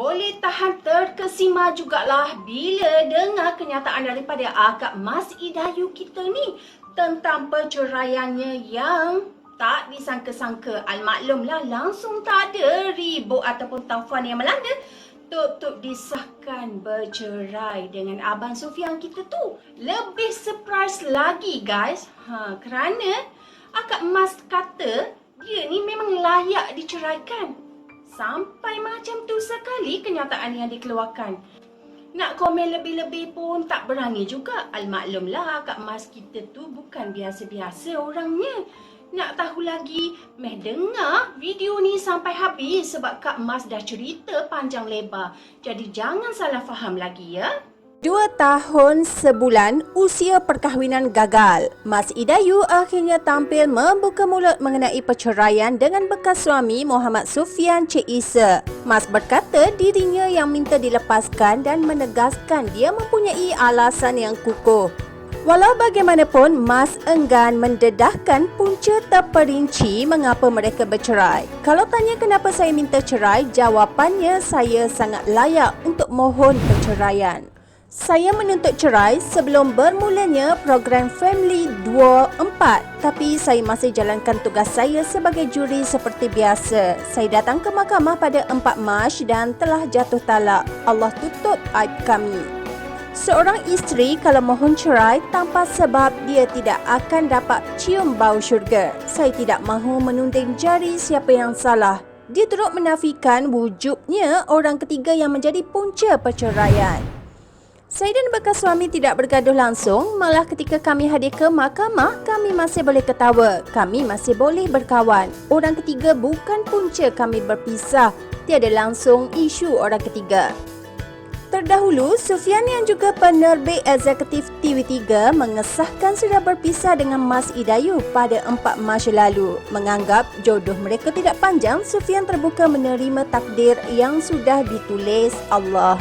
Boleh tahan terkesima jugalah bila dengar kenyataan daripada akak Mas Idayu kita ni tentang perceraiannya yang tak disangka-sangka. Al-maklumlah langsung tak ada ribut ataupun taufan yang melanda. Tuk-tuk disahkan bercerai dengan Abang Sufian kita tu. Lebih surprise lagi guys. Ha, kerana akak Mas kata dia ni memang layak diceraikan. Sampai macam tu sekali kenyataan yang dikeluarkan. Nak komen lebih-lebih pun tak berani juga. Al-maklumlah Kak Mas kita tu bukan biasa-biasa orangnya. Nak tahu lagi, meh dengar video ni sampai habis sebab Kak Mas dah cerita panjang lebar. Jadi jangan salah faham lagi ya. Dua tahun sebulan usia perkahwinan gagal. Mas Idayu akhirnya tampil membuka mulut mengenai perceraian dengan bekas suami Muhammad Sufian Cik Isa. Mas berkata dirinya yang minta dilepaskan dan menegaskan dia mempunyai alasan yang kukuh. Walau bagaimanapun, Mas enggan mendedahkan punca terperinci mengapa mereka bercerai. Kalau tanya kenapa saya minta cerai, jawapannya saya sangat layak untuk mohon perceraian. Saya menuntut cerai sebelum bermulanya program Family 24 tapi saya masih jalankan tugas saya sebagai juri seperti biasa. Saya datang ke mahkamah pada 4 Mac dan telah jatuh talak. Allah tutup aib kami. Seorang isteri kalau mohon cerai tanpa sebab dia tidak akan dapat cium bau syurga. Saya tidak mahu menunding jari siapa yang salah. Dia turut menafikan wujudnya orang ketiga yang menjadi punca perceraian. Saya dan bekas suami tidak bergaduh langsung, malah ketika kami hadir ke mahkamah, kami masih boleh ketawa. Kami masih boleh berkawan. Orang ketiga bukan punca kami berpisah. Tiada langsung isu orang ketiga. Terdahulu, Sufian yang juga penerbit eksekutif TV3 mengesahkan sudah berpisah dengan Mas Idayu pada 4 Mac lalu. Menganggap jodoh mereka tidak panjang, Sufian terbuka menerima takdir yang sudah ditulis Allah.